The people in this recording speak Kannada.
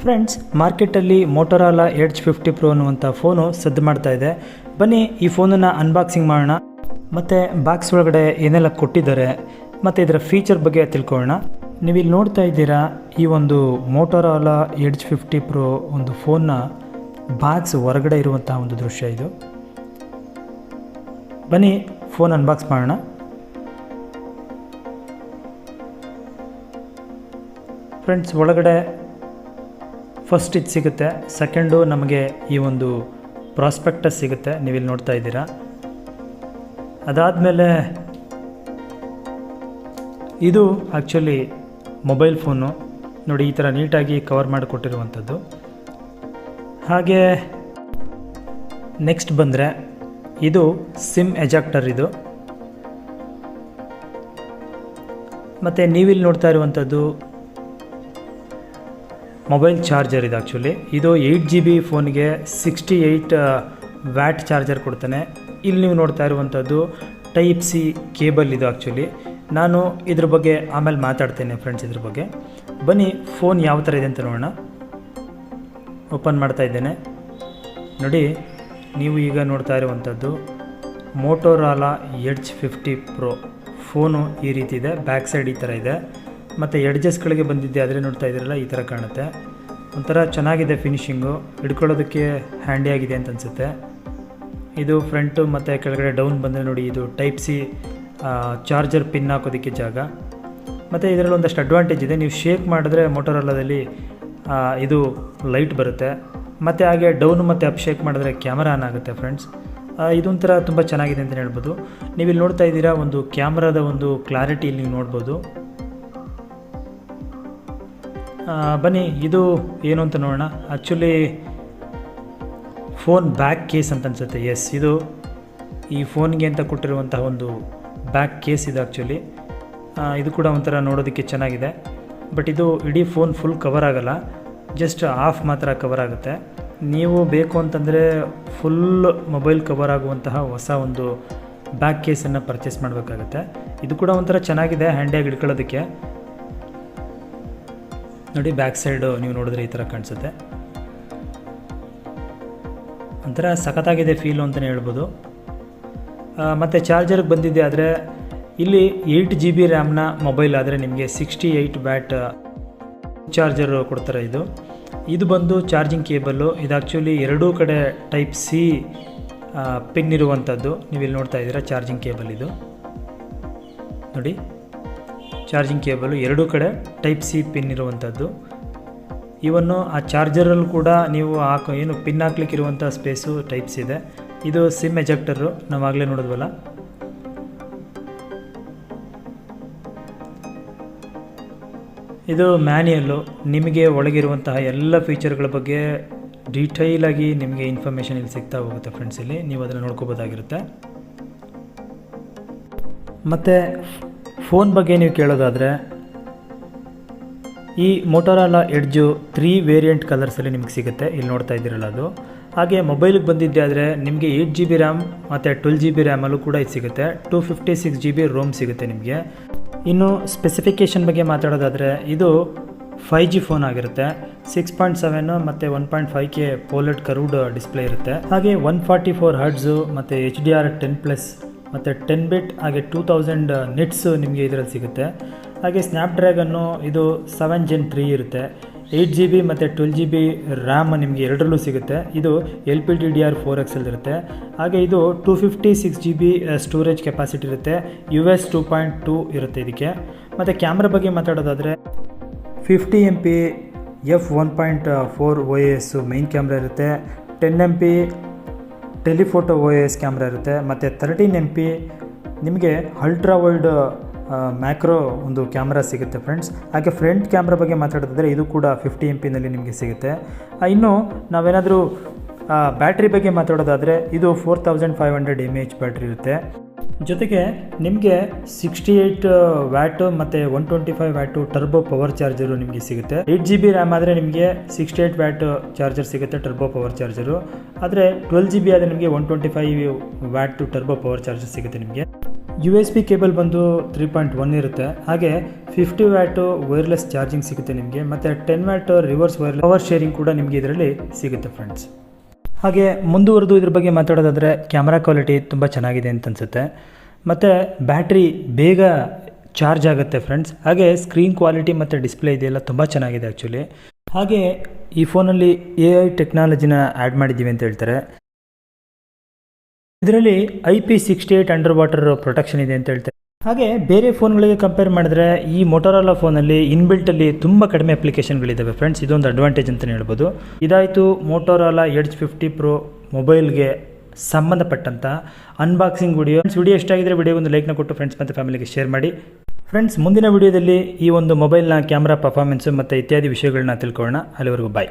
ಫ್ರೆಂಡ್ಸ್ ಮಾರ್ಕೆಟಲ್ಲಿ ಮೋಟೋರಾಲ ಎಡ್ಜ್ ಫಿಫ್ಟಿ ಪ್ರೋ ಅನ್ನುವಂಥ ಫೋನು ಸದ್ದು ಮಾಡ್ತಾ ಇದೆ. ಬನ್ನಿ ಈ ಫೋನನ್ನು ಅನ್ಬಾಕ್ಸಿಂಗ್ ಮಾಡೋಣ. ಮತ್ತು ಬಾಕ್ಸ್ ಒಳಗಡೆ ಏನೆಲ್ಲ ಕೊಟ್ಟಿದ್ದಾರೆ, ಮತ್ತು ಇದರ ಫೀಚರ್ ಬಗ್ಗೆ ತಿಳ್ಕೊಳ್ಳೋಣ. ನೀವಿಲ್ಲಿ ನೋಡ್ತಾ ಇದ್ದೀರಾ ಈ ಒಂದು ಮೋಟೋರಾಲ ಎಡ್ಜ್ ಫಿಫ್ಟಿ ಪ್ರೋ ಒಂದು ಫೋನ್ನ ಬಾಕ್ಸ್ ಹೊರಗಡೆ ಇರುವಂಥ ಒಂದು ದೃಶ್ಯ ಇದು. ಬನ್ನಿ ಫೋನ್ ಅನ್ಬಾಕ್ಸ್ ಮಾಡೋಣ. ಫ್ರೆಂಡ್ಸ್ ಒಳಗಡೆ ಫಸ್ಟ್ ಇದು ಸಿಗುತ್ತೆ ಸೆಕೆಂಡು ನಮಗೆ ಈ ಒಂದು ಪ್ರಾಸ್ಪೆಕ್ಟಸ್ ಸಿಗುತ್ತೆ, ನೀವಿಲ್ಲಿ ನೋಡ್ತಾ ಇದ್ದೀರಾ. ಅದಾದಮೇಲೆ ಇದು ಆ್ಯಕ್ಚುಲಿ ಮೊಬೈಲ್ ಫೋನು ನೋಡಿ, ಈ ಥರ ನೀಟಾಗಿ ಕವರ್ ಮಾಡಿಕೊಟ್ಟಿರುವಂಥದ್ದು. ಹಾಗೆ ನೆಕ್ಸ್ಟ್ ಬಂದರೆ ಇದು ಸಿಮ್ ಎಜಾಕ್ಟರ್ ಇದು. ಮತ್ತು ನೀವಿಲ್ಲಿ ನೋಡ್ತಾ ಇರುವಂಥದ್ದು ಮೊಬೈಲ್ ಚಾರ್ಜರ್ ಇದು ಆ್ಯಕ್ಚುಲಿ ಇದು ಏಯ್ಟ್ ಜಿ ಬಿ ಫೋನ್ಗೆ ಸಿಕ್ಸ್ಟಿ ಏಯ್ಟ್ ವ್ಯಾಟ್ ಚಾರ್ಜರ್ ಕೊಡ್ತಾನೆ. ಇಲ್ಲಿ ನೀವು ನೋಡ್ತಾ ಇರುವಂಥದ್ದು ಟೈಪ್ ಸಿ ಕೇಬಲ್ ಇದು ಆ್ಯಕ್ಚುಲಿ ನಾನು ಇದ್ರ ಬಗ್ಗೆ ಆಮೇಲೆ ಮಾತಾಡ್ತೇನೆ ಫ್ರೆಂಡ್ಸ್ ಇದ್ರ ಬಗ್ಗೆ. ಬನ್ನಿ ಫೋನ್ ಯಾವ ಥರ ಇದೆ ಅಂತ ನೋಡೋಣ. ಓಪನ್ ಮಾಡ್ತಾ ಇದ್ದೇನೆ. ನೋಡಿ, ನೀವು ಈಗ ನೋಡ್ತಾ ಇರುವಂಥದ್ದು Motorola edge fifty pro phone ಈ ರೀತಿ ಇದೆ ಬ್ಯಾಕ್ ಸೈಡ್ ಈ ಥರ ಇದೆ. ಮತ್ತು ಎಡ್ಜಸ್ಗಳಿಗೆ ಬಂದಿದ್ದೆ, ಆದರೆ ನೋಡ್ತಾ ಇದ್ದೀರಲ್ಲ, ಈ ಥರ ಕಾಣುತ್ತೆ. ಒಂಥರ ಚೆನ್ನಾಗಿದೆ ಫಿನಿಷಿಂಗು ಹಿಡ್ಕೊಳ್ಳೋದಕ್ಕೆ ಹ್ಯಾಂಡಿಯಾಗಿದೆ ಅಂತ ಅನಿಸುತ್ತೆ. ಇದು ಫ್ರಂಟು ಮತ್ತು ಕೆಳಗಡೆ ಡೌನ್ ಬಂದರೆ ನೋಡಿ, ಇದು ಟೈಪ್ ಸಿ ಚಾರ್ಜರ್ ಪಿನ್ ಹಾಕೋದಕ್ಕೆ ಜಾಗ. ಮತ್ತು ಇದರಲ್ಲಿ ಒಂದಷ್ಟು ಅಡ್ವಾಂಟೇಜ್ ಇದೆ. ನೀವು ಶೇಕ್ ಮಾಡಿದ್ರೆ ಮೋಟೋರಲ್ಲದಲ್ಲಿ ಇದು ಲೈಟ್ ಬರುತ್ತೆ. ಮತ್ತು ಹಾಗೆ ಡೌನ್ ಮತ್ತು ಅಪ್ ಶೇಕ್ ಮಾಡಿದ್ರೆ ಕ್ಯಾಮರಾ ಆನ್ ಆಗುತ್ತೆ ಫ್ರೆಂಡ್ಸ್ ಇದೊಂಥರ ತುಂಬ ಚೆನ್ನಾಗಿದೆ ಅಂತಲೇ ಹೇಳ್ಬೋದು. ನೀವು ಇಲ್ಲಿ ನೋಡ್ತಾ ಇದ್ದೀರಾ, ಒಂದು ಕ್ಯಾಮ್ರಾದ ಒಂದು ಕ್ಲಾರಿಟಿ ಇಲ್ಲಿ ನೀವು ನೋಡ್ಬೋದು. ಬನ್ನಿ, ಇದು ಏನು ಅಂತ ನೋಡೋಣ. ಆ್ಯಕ್ಚುಲಿ ಫೋನ್ ಬ್ಯಾಕ್ ಕೇಸ್ ಅಂತ ಅನಿಸುತ್ತೆ. ಎಸ್ ಇದು ಈ ಫೋನ್ಗೆ ಅಂತ ಕೊಟ್ಟಿರುವಂತಹ ಒಂದು ಬ್ಯಾಕ್ ಕೇಸ್ ಇದು ಆ್ಯಕ್ಚುಲಿ ಇದು ಕೂಡ ಒಂಥರ ನೋಡೋದಕ್ಕೆ ಚೆನ್ನಾಗಿದೆ. ಬಟ್ ಇದು ಇಡೀ ಫೋನ್ ಫುಲ್ ಕವರ್ ಆಗೋಲ್ಲ. ಜಸ್ಟ್ ಆಫ್ ಮಾತ್ರ ಕವರ್ ಆಗುತ್ತೆ. ನೀವು ಬೇಕು ಅಂತಂದರೆ ಫುಲ್ ಮೊಬೈಲ್ ಕವರ್ ಆಗುವಂತಹ ಹೊಸ ಒಂದು ಬ್ಯಾಕ್ ಕೇಸನ್ನು ಪರ್ಚೇಸ್ ಮಾಡಬೇಕಾಗತ್ತೆ. ಇದು ಕೂಡ ಒಂಥರ ಚೆನ್ನಾಗಿದೆ ಹ್ಯಾಂಡ್ಯಾಗ್ ಹಿಡ್ಕೊಳ್ಳೋದಕ್ಕೆ. ನೋಡಿ ಬ್ಯಾಕ್ ಸೈಡು ನೀವು ನೋಡಿದ್ರೆ ಈ ಥರ ಕಾಣಿಸುತ್ತೆ. ಒಂಥರ ಸಖತ್ತಾಗಿದೆ ಫೀಲು ಅಂತಲೇ ಹೇಳ್ಬೋದು. ಮತ್ತು ಚಾರ್ಜರ್ಗೆ ಬಂದಿದ್ದೆ ಆದರೆ ಇಲ್ಲಿ ಏಯ್ಟ್ ಜಿ ಬಿ ರ್ಯಾಮ್ನ ಮೊಬೈಲ್ ಆದರೆ ನಿಮಗೆ ಸಿಕ್ಸ್ಟಿ ಏಯ್ಟ್ ಬ್ಯಾಟ್ ಚಾರ್ಜರ್ ಕೊಡ್ತಾರೆ ಇದು. ಇದು ಬಂದು ಚಾರ್ಜಿಂಗ್ ಕೇಬಲ್ಲು ಇದು ಆ್ಯಕ್ಚುಲಿ ಎರಡೂ ಕಡೆ ಟೈಪ್ ಸಿ ಪಿನ್ ಇರುವಂಥದ್ದು ನೀವು ಇಲ್ಲಿ ನೋಡ್ತಾ ಇದ್ದೀರಾ ಚಾರ್ಜಿಂಗ್ ಕೇಬಲ್ ಇದು. ನೋಡಿ. ಚಾರ್ಜಿಂಗ್ ಕೇಬಲು ಎರಡೂ ಕಡೆ ಟೈಪ್ ಸಿ ಪಿನ್ ಇರುವಂಥದ್ದು. ಇವನ್ನು ಆ ಚಾರ್ಜರಲ್ಲೂ ಕೂಡ ನೀವು ಹಾಕೋ, ಏನು ಪಿನ್ ಹಾಕ್ಲಿಕ್ಕಿರುವಂಥ ಸ್ಪೇಸು ಟೈಪ್ಸ್ ಇದೆ. ಇದು ಸಿಮ್ ಎಜೆಕ್ಟರು ನಾವು ಆಗಲೇ ನೋಡಿದ್ವಲ್ಲ. ಇದು ಮ್ಯಾನ್ಯಲ್ಲು, ನಿಮಗೆ ಒಳಗಿರುವಂತಹ ಎಲ್ಲ ಫೀಚರ್ಗಳ ಬಗ್ಗೆ ಡೀಟೈಲಾಗಿ ನಿಮಗೆ ಇನ್ಫಾರ್ಮೇಷನ್ ಇಲ್ಲಿ ಸಿಗ್ತಾ ಹೋಗುತ್ತೆ ಫ್ರೆಂಡ್ಸ್ ಇಲ್ಲಿ. ನೀವು ಅದನ್ನು ನೋಡ್ಕೋಬೋದಾಗಿರುತ್ತೆ. ಮತ್ತು ಫೋನ್ ಬಗ್ಗೆ ನೀವು ಕೇಳೋದಾದರೆ, ಈ ಮೋಟೋರಾಲಾ ಎಡ್ಜು ತ್ರೀ ವೇರಿಯಂಟ್ ಕಲರ್ಸಲ್ಲಿ ನಿಮಗೆ ಸಿಗುತ್ತೆ. ಇಲ್ಲಿ ನೋಡ್ತಾ ಇದ್ದೀರಲ್ಲ ಅದು. ಹಾಗೆ ಮೊಬೈಲಿಗೆ ಬಂದಿದ್ದೆ ಆದರೆ ನಿಮಗೆ ಏಯ್ಟ್ ಜಿ ಬಿ ರ್ಯಾಮ್ ಮತ್ತು ಟ್ವೆಲ್ ಜಿ ಬಿ ರ್ಯಾಮಲ್ಲೂ ಕೂಡ ಇದು ಸಿಗುತ್ತೆ. Two fifty six G B ROM ಸಿಗುತ್ತೆ ನಿಮಗೆ. ಇನ್ನು ಸ್ಪೆಸಿಫಿಕೇಷನ್ ಬಗ್ಗೆ ಮಾತಾಡೋದಾದರೆ, ಇದು ಫೈ ಜಿ ಫೋನ್ ಆಗಿರುತ್ತೆ. ಸಿಕ್ಸ್ ಪಾಯಿಂಟ್ ಸೆವೆನ್ ಮತ್ತು one point five K pOLED curved display ಇರುತ್ತೆ. ಹಾಗೆ ಒನ್ ಫಾರ್ಟಿ ಫೋರ್ ಹರ್ಡ್ಸು ಮತ್ತು H D R ten plus ಮತ್ತು ಟೆನ್ ಬಿಟ್ ಹಾಗೆ ಟೂ ತೌಸಂಡ್ ನಿಟ್ಸ್ ನಿಮಗೆ ಇದರಲ್ಲಿ ಸಿಗುತ್ತೆ. ಹಾಗೆ ಸ್ನ್ಯಾಪ್ಡ್ರ್ಯಾಗನ್ನು ಇದು ಸೆವೆನ್ ಜೆನ್ ತ್ರೀ ಇರುತ್ತೆ. ಏಯ್ಟ್ ಜಿ ಬಿ ಮತ್ತು ಟ್ವೆಲ್ ಜಿ ಬಿ ರ್ಯಾಮ್ ನಿಮಗೆ ಎರಡರಲ್ಲೂ ಸಿಗುತ್ತೆ. ಇದು L P D D R four X ಇರುತ್ತೆ. ಹಾಗೆ ಇದು two fifty six G B storage capacity ಇರುತ್ತೆ. U S two point two ಇರುತ್ತೆ ಇದಕ್ಕೆ. ಮತ್ತು ಕ್ಯಾಮ್ರಾ ಬಗ್ಗೆ ಮಾತಾಡೋದಾದರೆ fifty M P F one point four O S main camera ಇರುತ್ತೆ. Ten M P telephoto O S camera ಇರುತ್ತೆ, ಮತ್ತು ತರ್ಟೀನ್ ಎಂ ಪಿ ನಿಮಗೆ ಅಲ್ಟ್ರಾ ವೈಡ್ ಮ್ಯಾಕ್ರೋ ಒಂದು ಕ್ಯಾಮ್ರಾ ಸಿಗುತ್ತೆ ಫ್ರೆಂಡ್ಸ್. ಹಾಗೆ ಫ್ರಂಟ್ ಕ್ಯಾಮ್ರಾ ಬಗ್ಗೆ ಮಾತಾಡೋದಾದರೆ ಇದು ಕೂಡ ಫಿಫ್ಟಿ ಎಂ ಪಿನಲ್ಲಿ ನಿಮಗೆ ಸಿಗುತ್ತೆ. ಇನ್ನು ನಾವೇನಾದರೂ ಬ್ಯಾಟ್ರಿ ಬಗ್ಗೆ ಮಾತಾಡೋದಾದರೆ ಇದು four thousand five hundred M H battery ಇರುತ್ತೆ. ಜೊತೆಗೆ ನಿಮಗೆ ಸಿಕ್ಸ್ಟಿ ಏಯ್ಟ್ ವ್ಯಾಟು ಮತ್ತು one twenty five watt turbo power charger ನಿಮಗೆ ಸಿಗುತ್ತೆ. ಏಯ್ಟ್ ಜಿ ಬಿ ರ್ಯಾಮ್ ಆದರೆ ನಿಮಗೆ ಸಿಕ್ಸ್ಟಿ ಏಯ್ಟ್ ವ್ಯಾಟ್ ಚಾರ್ಜರ್ ಸಿಗುತ್ತೆ ಟರ್ಬೋ ಪವರ್ ಚಾರ್ಜರು ಆದರೆ ಟ್ವೆಲ್ ಜಿ ಬಿ ಆದರೆ ನಿಮಗೆ one twenty five watt turbo power charger ಸಿಗುತ್ತೆ ನಿಮಗೆ. ಯು ಎಸ್ ಬಿ ಕೇಬಲ್ ಬಂದು ತ್ರೀ ಪಾಯಿಂಟ್ ಒನ್ ಇರುತ್ತೆ. ಹಾಗೆ ಫಿಫ್ಟಿ ವ್ಯಾಟು ವೈರ್ಲೆಸ್ ಚಾರ್ಜಿಂಗ್ ಸಿಗುತ್ತೆ ನಿಮಗೆ. ಮತ್ತು ten watt reverse wire power sharing ಕೂಡ ನಿಮಗೆ ಇದರಲ್ಲಿ ಸಿಗುತ್ತೆ ಫ್ರೆಂಡ್ಸ್ ಹಾಗೆ ಮುಂದುವರೆದು ಇದ್ರ ಬಗ್ಗೆ ಮಾತಾಡೋದಾದರೆ ಕ್ಯಾಮ್ರಾ ಕ್ವಾಲಿಟಿ ತುಂಬ ಚೆನ್ನಾಗಿದೆ ಅಂತ ಅನಿಸುತ್ತೆ. ಮತ್ತು ಬ್ಯಾಟ್ರಿ ಬೇಗ ಚಾರ್ಜ್ ಆಗುತ್ತೆ ಫ್ರೆಂಡ್ಸ್ ಹಾಗೆ ಸ್ಕ್ರೀನ್ ಕ್ವಾಲಿಟಿ ಮತ್ತು ಡಿಸ್ಪ್ಲೇ ಇದೆಯಲ್ಲ ತುಂಬ ಚೆನ್ನಾಗಿದೆ ಆ್ಯಕ್ಚುಲಿ ಹಾಗೆ ಈ ಫೋನಲ್ಲಿ ಎ ಐ ಟೆಕ್ನಾಲಜಿನ ಆ್ಯಡ್ ಮಾಡಿದ್ದೀವಿ ಅಂತ ಹೇಳ್ತಾರೆ. ಇದರಲ್ಲಿ I P sixty eight under water protection ಇದೆ ಅಂತ ಹೇಳ್ತಾರೆ. ಹಾಗೆ ಬೇರೆ ಫೋನ್ಗಳಿಗೆ ಕಂಪೇರ್ ಮಾಡಿದ್ರೆ ಈ ಮೊಟೋರೋಲಾ ಫೋನಲ್ಲಿ ಇನ್ಬಿಲ್ಟಲ್ಲಿ ತುಂಬ ಕಡಿಮೆ ಅಪ್ಲಿಕೇಶನ್ಗಳಿದ್ದಾವೆ ಫ್ರೆಂಡ್ಸ್ ಇದೊಂದು ಅಡ್ವಾಂಟೇಜ್ ಅಂತಲೇ ಹೇಳ್ಬೋದು. ಇದಾಯಿತು ಮೋಟೋರೋಲಾ ಎಡ್ಜ್ ಫಿಫ್ಟಿ ಪ್ರೋ ಮೊಬೈಲ್ಗೆ ಸಂಬಂಧಪಟ್ಟಂಥ ಅನ್ಬಾಕ್ಸಿಂಗ್ ವಿಡಿಯೋ ಫ್ರೆಂಡ್ಸ್ ವಿಡಿಯೋ ಎಷ್ಟಾಗಿದ್ರೆ ವಿಡಿಯೋ ಒಂದು ಲೈಕ್ನ ಕೊಟ್ಟು ಫ್ರೆಂಡ್ಸ್ ಮತ್ತು ಫ್ಯಾಮಿಲಿಗೆ ಶೇರ್ ಮಾಡಿ. ಫ್ರೆಂಡ್ಸ್ ಮುಂದಿನ ವಿಡಿಯೋದಲ್ಲಿ ಈ ಒಂದು ಮೊಬೈಲ್ನ ಕ್ಯಾಮ್ರಾ ಪರ್ಫಾರ್ಮೆನ್ಸು ಮತ್ತು ಇತ್ಯಾದಿ ವಿಷಯಗಳನ್ನ ತಿಳ್ಕೊಳ್ಳೋಣ. ಅಲ್ಲಿವರೆಗೂ ಬಾಯ್